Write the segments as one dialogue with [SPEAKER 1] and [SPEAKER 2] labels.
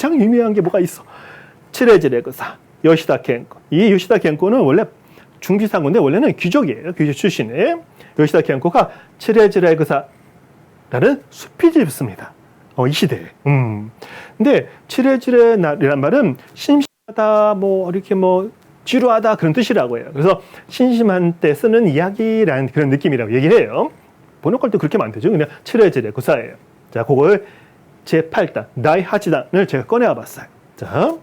[SPEAKER 1] 가장 유명한 게 뭐가 있어? 칠레지레 그사 요시다 켄코. 이 요시다 켄코는 원래 중지상군데 원래는 귀족이에요. 귀족 출신의 요시다 켄코가 칠레지레 그사라는 숲이 집습니다. 어, 이 시대에. 음. 근데 칠레지레이란 말은 심심하다, 뭐 이렇게 뭐 지루하다 그런 뜻이라고 해요. 그래서 심심한 때 쓰는 이야기라는 그런 느낌이라고 얘기를 해요. 번역할 때 그렇게 많대죠. 그냥 칠레지레 구사예요. 자, 그걸 제8단, 나이 하지단을 제가 꺼내와 봤어요. 자,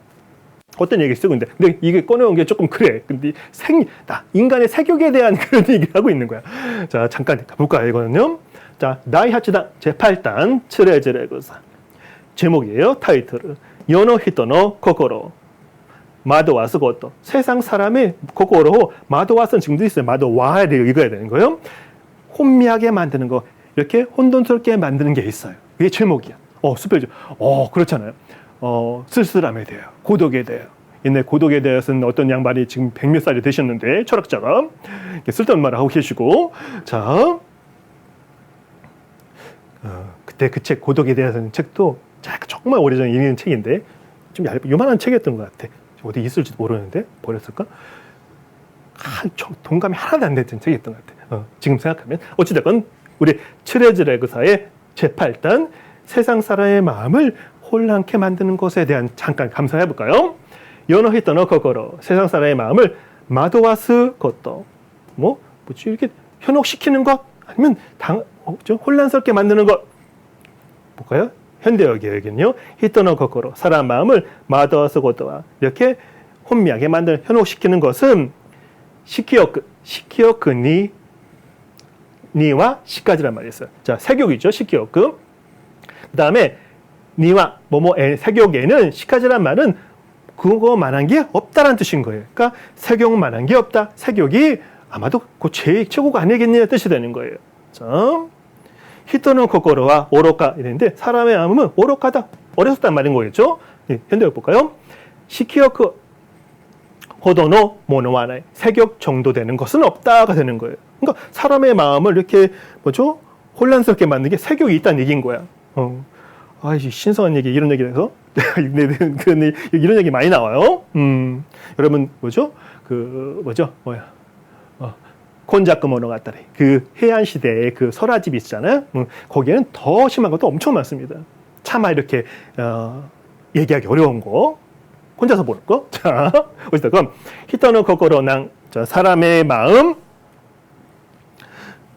[SPEAKER 1] 어떤 얘기 쓰고 있는데, 근데 이게 꺼내온 게 조금 그래. 근데 생, 나, 인간의 세격에 대한 그런 얘기를 하고 있는 거야. 자, 잠깐 가볼까요, 이거는요? 자, 나이 하치단 제8단, 츠레즈레 구사. 제목이에요, 타이틀을. 요노 히토노 코코로. 마도와 쓰고또 세상 사람의 코코로 마도와 쓴 지금도 있어요. 마도와를 읽어야 되는 거예요. 혼미하게 만드는 거 이렇게 혼돈스럽게 만드는 게 있어요. 이게 제목이야. 어, 스페죠. 어, 그렇잖아요. 어, 쓸쓸함에 대해, 고독에 대해. 옛날 고독에 대해서는 어떤 양반이 지금 백몇 살이 되셨는데 철학자가 쓸데없는 말을 하고 계시고 자 어, 그때 그 책 고독에 대해서는 책도 자, 정말 오래전에 읽은 책인데 좀 얇, 요만한 책이었던 것 같아. 어디 있을지도 모르는데 버렸을까? 아, 저 동감이 하나도 안 됐던 책이었던 것 같아. 어, 지금 생각하면 어찌됐건 우리 츠레즈레그사의 제8단 세상 사람의 마음을 혼란케 만드는 것에 대한 잠깐 감상해 볼까요? 연어히터 너 거거로 세상 사람의 마음을 마도와스 것도 뭐 뭐지 이렇게 현혹시키는 것 아니면 당 어, 좀 혼란스럽게 만드는 것 볼까요? 현대어기에는요 히터 너 거거로 사람 마음을 마도와스 것도와 이렇게 혼미하게 만드는 현혹시키는 것은 시키어크 시키어크니 니와 시까지란 말이 있어요. 자, 세교이죠. 시키어크. 그 다음에 니와 뭐뭐의 세교에는 시까지란 말은 그거만한 게 없다라는 뜻인 거예요. 그러니까 세교만한 게 없다. 세교이 아마도 그 제일 최고가 아니겠냐 뜻이 되는 거예요. 자, 히토노 코코로와 오로카 이랬는데 사람의 마음은 오로카다. 어렸었단 말인 거겠죠? 예, 현대어 볼까요? 시키어크 호도노 모노와나이 세격 정도 되는 것은 없다가 되는 거예요. 그러니까 사람의 마음을 이렇게 뭐죠 혼란스럽게 만드는 게 세격이 있다는 얘기인 거야. 어. 아, 신선한 얘기 이런 얘기해서 네, 그런 얘기, 이런 얘기 많이 나와요. 음, 여러분 뭐죠? 그 뭐죠? 뭐야? 어, 콘자크 모노가타리 그 해안 시대의 그 설화집 있잖아요. 음, 거기에는 더 심한 것도 엄청 많습니다. 차마 이렇게 어, 얘기하기 어려운 거. 혼자서 보는 거. 자, 어쨌든 히터노 코코로낭 자, 사람의 마음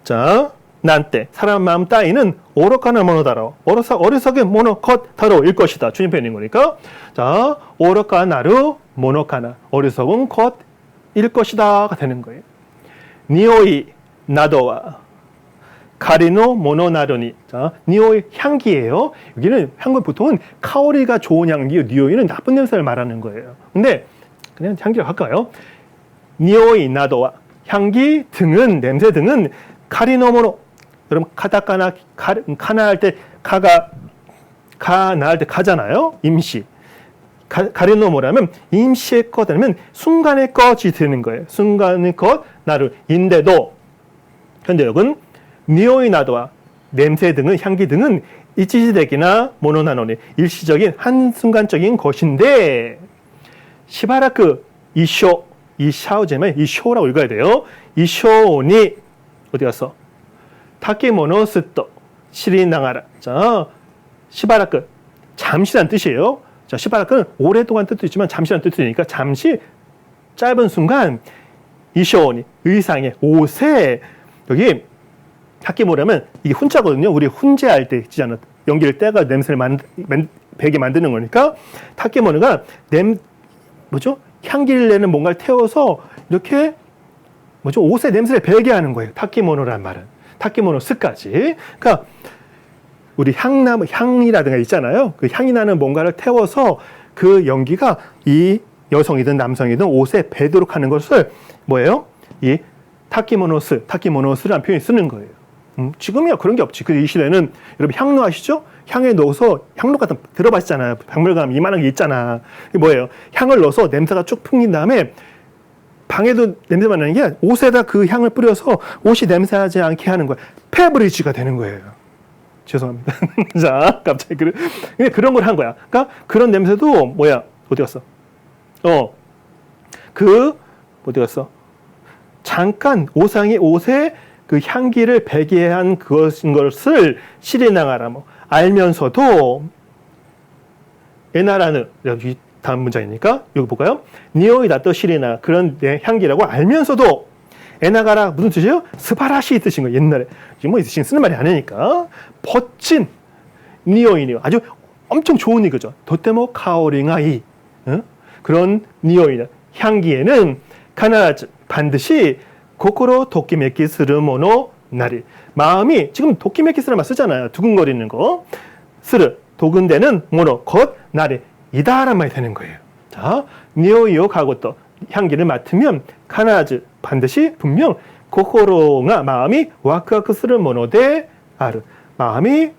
[SPEAKER 1] 자, 난때 사람 마음 따위는 오로카나 모노다로 어리석 어리석의 모노 컷 다로일 것이다. 주님 편인 거니까. 자, 오로카나루 모노카나 어리석은 컷일 것이다가 되는 거예요. 니오이 나도와 가리노 모노나르니. 자, 니오이 향기예요. 여기는 향은 보통은 카오리가 좋은 향기, 니오이는 나쁜 냄새를 말하는 거예요. 근데 그냥 향기를 할까요? 니오이 나도와 향기 등은 냄새 등은 카리노 모노. 여러분 카타카나 카, 카나 할 때 카가 카나 할 때 카잖아요. 임시. 가, 가리노모라면 임시의 것 아니면 순간의 것이 되는 거예요. 순간의 것 나를 인데도 현대역은 니오이 나도와 냄새 등은 향기 등은 이치지덱이나 모노나노니 일시적인 한순간적인 것인데 시바라크 이쇼 이 샤오제면 이 쇼라고 읽어야 돼요. 이 쇼니 어디 갔어? 타케모노 스토 시리나가라. 자 시바라크 잠시란 뜻이에요. 자 시바라크는 오랫동안 뜻도 있지만 잠시란 뜻이니까 잠시 짧은 순간 이쇼니 의상의 옷에 여기 뭐냐면 이게 훈자거든요. 우리 훈제할 때 있잖아. 연기를 떼가 냄새를 만, 만, 배게 만드는 거니까 타케모노가 냄 뭐죠? 향기를 내는 뭔가를 태워서 이렇게 뭐죠? 옷에 냄새를 배게 하는 거예요. 타키모노란 말은. 타키모노 스까지. 그러니까 우리 향나무 향이라든가 있잖아요. 그 향이 나는 뭔가를 태워서 그 연기가 이 여성이든 남성이든 옷에 배도록 하는 것을 뭐예요? 이 타키모노스, 타키모노스라는 표현을 쓰는 거예요. 음, 지금이야 그런 게 없지. 그 이 시대는 여러분 향로 아시죠? 향에 넣어서 향로 같은 들어봤잖아요. 박물관 이만한 게 있잖아. 이게 뭐예요? 향을 넣어서 냄새가 쭉 풍긴 다음에 방에도 냄새만 나는 게 옷에다 그 향을 뿌려서 옷이 냄새하지 않게 하는 거야. 페브리지가 되는 거예요. 죄송합니다. 자, 갑자기 그런, 그런 걸 한 거야. 그러니까 그런 냄새도 뭐야? 어디 갔어? 어, 그 어디 갔어? 잠깐 오상이 옷에 그 향기를 배게 한 그것인 것을 시리나가라 뭐 알면서도 에나라는 다음 문장이니까 여기 볼까요? 니오이다 또 시리나 그런 내 향기라고 알면서도 에나가라 무슨 뜻이에요? 스바라시 뜻인 거예요 옛날에. 지금 뭐 지금 쓰는 말이 아니니까. 멋진 니오이니요. 아주 엄청 좋은 이거죠. 도테모 카오링아이 응? 그런 니오이나 향기에는 가나즈 반드시 고코로 도끼메키 스르모노 나리. 마음이 지금 도끼메키스라만 쓰잖아요. 두근거리는 거. 스르 도근대는 모노 곧 나리 이다란 말이 되는 거예요 자 니오이오 가고또 향기를 맡으면 카나즈 반드시 분명 고코로가 마음이 와크와크 스르모노데 아르 마음이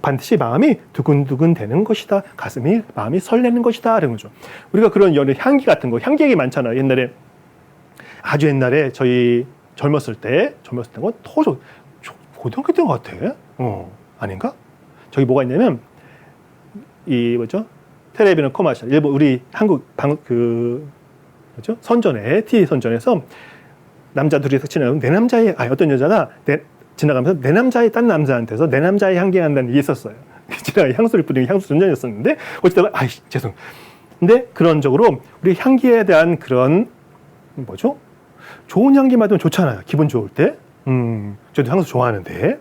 [SPEAKER 1] 반드시 마음이 두근두근 되는 것이다. 가슴이 마음이 설레는 것이다. 이런 거죠. 우리가 그런 연애 향기 같은 거, 향기 얘기 많잖아요. 옛날에 아주 옛날에 저희 젊었을 때 젊었을 때는 토조 고등학교 것 같아. 어 아닌가? 저기 뭐가 있냐면 이 뭐죠? 텔레비전 커머셜 일본 우리 한국 방그 뭐죠? 선전에 TV 선전에서 남자 둘이서 지나가면 내 남자의 아 어떤 여자가 내 지나가면서 내 남자의 딴 남자한테서 내 남자의 향기 한다는 일이 있었어요. 제가 향수를 뿌리는 향수 전전이었었는데 어쨌든 아이 죄송. 근데 그런 적으로 우리 향기에 대한 그런 뭐죠? 좋은 향기 맡으면 좋잖아요. 기분 좋을 때. 음, 저도 향수 좋아하는데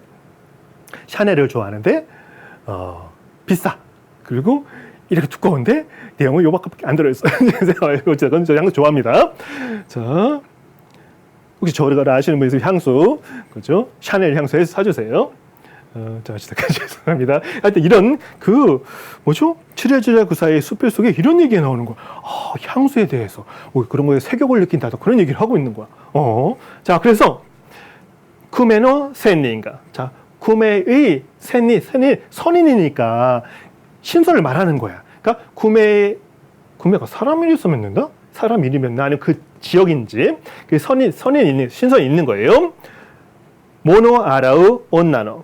[SPEAKER 1] 샤넬을 좋아하는데 어, 비싸. 그리고 이렇게 두꺼운데 내용은 요밖에 안 들어있어요. 어쨌든 저 향수 좋아합니다. 자, 혹시 저를 아시는 분이 있으면 향수, 그죠? 샤넬 향수에 사주세요. 어, 자, 죄송합니다. 하여튼 이런 그, 뭐죠? 칠레질레 그 사이 숲길 속에 이런 얘기가 나오는 거야. 아, 향수에 대해서. 뭐 그런 거에 색욕을 느낀다. 그런 얘기를 하고 있는 거야. 어. 자, 그래서, 쿠메노 센니인가. 자, 쿠메의 센니, 센니, 선인이니까 신선을 말하는 거야. 그러니까 구매, 구매가 사람 이름 쓰면 된다? 사람 이름이면 나는 그 지역인지 그 선인 선인 있는 신선이 있는 거예요. 모노 아라우 온나노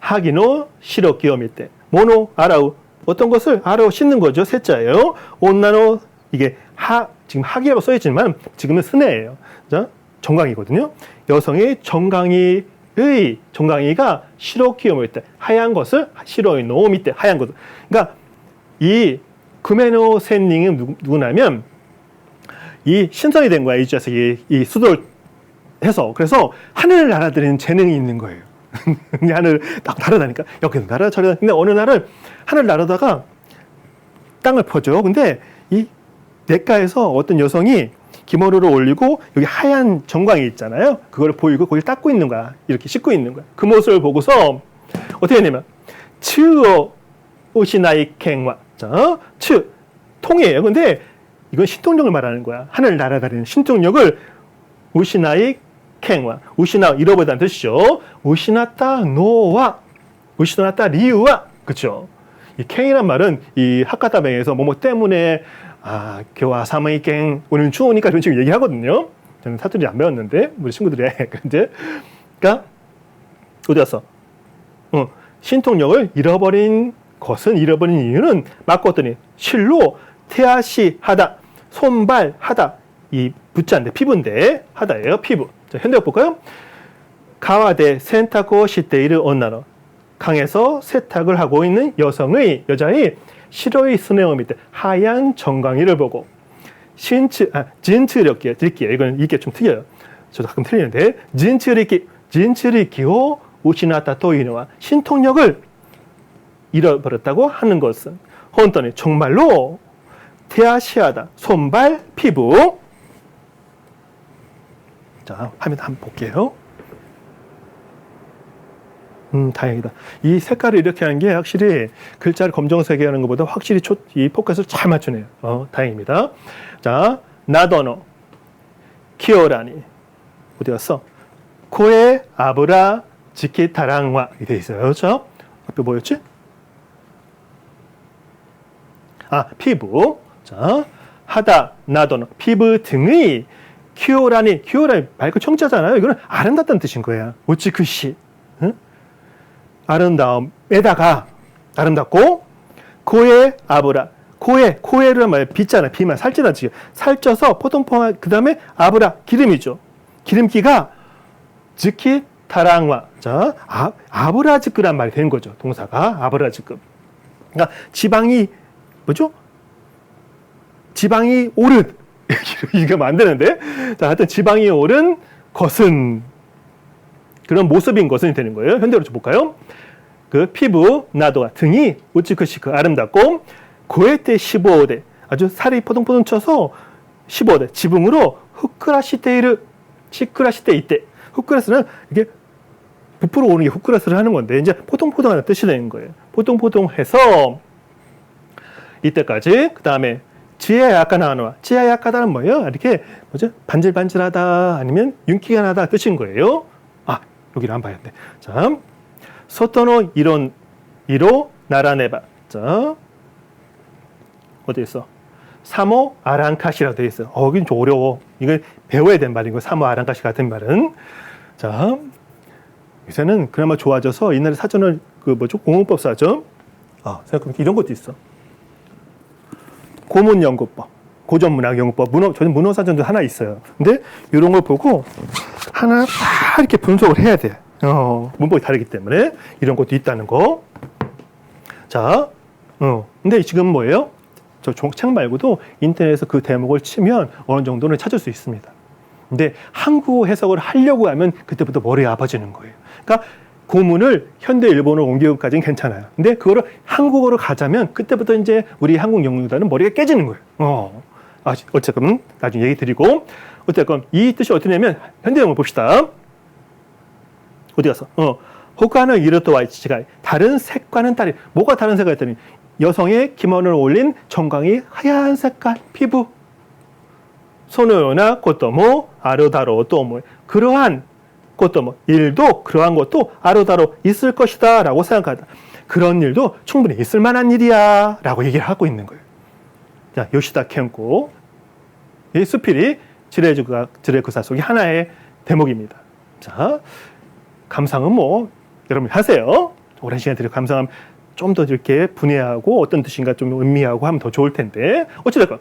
[SPEAKER 1] 하기노 시로 기요미 때 모노 아라우 어떤 것을 아라우 씻는 거죠 세자예요. 온나노 이게 하 지금 하기라고 써 있지만 지금은 스네예요. 자 정강이거든요. 여성의 정강이 의 정강이가 시로 기요미 때 하얀 것을 시로의 노미 때 하얀 것. 그러니까 이 구메노 샌닝은 누, 누구냐면 이 신선이 된 거야 이 자식이 이 수도를 해서 그래서 하늘을 날아다니는 재능이 있는 거예요. 하늘 딱 날아다니까 여기서 날아 저리 근데 어느 날은 하늘 날아다가 땅을 퍼줘. 근데 이 냇가에서 어떤 여성이 기모노를 올리고 여기 하얀 정광이 있잖아요. 그걸 보이고 거기 닦고 있는 거야. 이렇게 씻고 있는 거야. 그 모습을 보고서 어떻게 했냐면 츠오 오시나이 자, 츠 통이에요. 근데 이건 신통력을 말하는 거야. 하늘 날아다니는 신통력을 우시나이 캥와 우시나 잃어버리다는 뜻이죠. 우시나타 노와 우시나타 리우와 그렇죠. 이 캥이란 말은 이 하카타뱅에서 뭐뭐 때문에 아 교와 사마이 캥 오늘 추우니까 이런 식으로 얘기하거든요. 저는 사투리 안 배웠는데 우리 친구들이 근데. 그러니까 어디 갔어? 어, 신통력을 잃어버린 것은 잃어버린 이유는 바꿨더니? 실로 태아시 하다 손발 하다. 이 붙자인데 피부인데 하다예요 피부. 자 현대어 볼까요? 가와대 센타코 시테이르 온나노 강에서 세탁을 하고 있는 여성의 여자의 실로의 스네어 밑에 하얀 정강이를 보고 신츠 아 진츠력기 드릴게요 이건 이게 좀 틀려요 저도 가끔 틀리는데 진츠리키 진츠리키오 우시나타 토이노와 신통력을 잃어버렸다고 하는 것은 혼돈이 정말로 대아시아다. 손발, 피부. 자, 화면 한번 볼게요. 음, 다행이다. 이 색깔을 이렇게 하는 게 확실히 글자를 검정색에 하는 것보다 확실히 초, 이 포커스를 잘 맞추네요. 어, 다행입니다. 자, 나도노, 키오라니. 어디 갔어? 코에 아브라 지키타랑와. 이돼 있어요. 그렇죠? 앞에 뭐였지? 아, 피부. 자, 하다, 나도는 피부 등의 키오라니, 키오라니 맑고 청자잖아요. 이거는 아름답다는 뜻인 거야. 오치크시. 응? 아름다움에다가 아름답고 고에 아브라 고에 고에를 말 빗잖아 비만 살찌다지 살쪄서 포동포한 그 다음에 아브라 기름이죠. 기름기가 즉히 타랑와 자 아, 아브라즈크란 말이 되는 거죠. 동사가 아브라즈크 그러니까 지방이 뭐죠? 지방이 오른. 이거 안 되는데? 자 하여튼 지방이 오른 것은 그런 모습인 것은 되는 거예요. 현대어로 좀 볼까요? 그 피부 나도가 등이 우츠크시크 아름답고 고에테 15대 아주 살이 포동포동 쳐서 15대 지붕으로 후크라시테이르 시크라시테 이때 후크라스는 이게 부풀어 오는 게 후크라스를 하는 건데 이제 포동포동하는 뜻이 되는 거예요. 포동포동해서 이때까지 그 다음에 지혜야 약간 나와 지혜야 약하다는 뭐예요? 이렇게 뭐죠? 반질반질하다 아니면 윤기가 나다 뜻인 거예요. 아 여기를 안 봐야 돼 자 소토노 이론 이로 나라네바. 자 어디 있어? 사모 아랑카시라고 되어 있어요. 어 여긴 좀 어려워. 이걸 배워야 되는 말인 거예요 사모 아랑카시 같은 말은. 자 요새는 그나마 좋아져서 옛날에 사전을 그 뭐죠? 공문법 사전 아 생각해보니까 이런 것도 있어. 고문 연구법 고전 문학 연구법 문어 저는 문어 사전도 하나 있어요. 근데 이런 걸 보고 하나 다 이렇게 분석을 해야 돼 어, 문법이 다르기 때문에 이런 것도 있다는 거. 자, 어, 근데 지금 뭐예요? 저책 말고도 인터넷에서 그 대목을 치면 어느 정도는 찾을 수 있습니다. 근데 한국어 해석을 하려고 하면 그때부터 머리가 아파지는 거예요. 그러니까 고문을 현대 일본어로 옮기기까지는 괜찮아요. 근데 그거를 한국어로 가자면 그때부터 이제 우리 한국 연구자는 머리가 깨지는 거예요. 어. 아, 어쨌든 나중에 얘기 드리고 어쨌건 이 뜻이 어떻게 되냐면 현대 영어 봅시다. 어디 갔어? 어. 호가는 이르토와 이치가 다른 색과는 다른 뭐가 다른 색깔 했더니 여성의 기원을 올린 정강이 하얀 색깔 피부 소노요나 꽃도모 아르다로 또뭐 그러한 꽃도모 일도 그러한 것도 아르다로 있을 것이다라고 생각하다 그런 일도 충분히 있을 만한 일이야라고 얘기를 하고 있는 거예요. 자 요시다 켄코 이 수필이 지레주가 지레쿠사 속의 하나의 대목입니다. 자 감상은 뭐 여러분 하세요. 오랜 시간 들여 감상하면 좀 더 이렇게 분해하고 어떤 뜻인가 좀 음미하고 하면 더 좋을 텐데 어찌됐건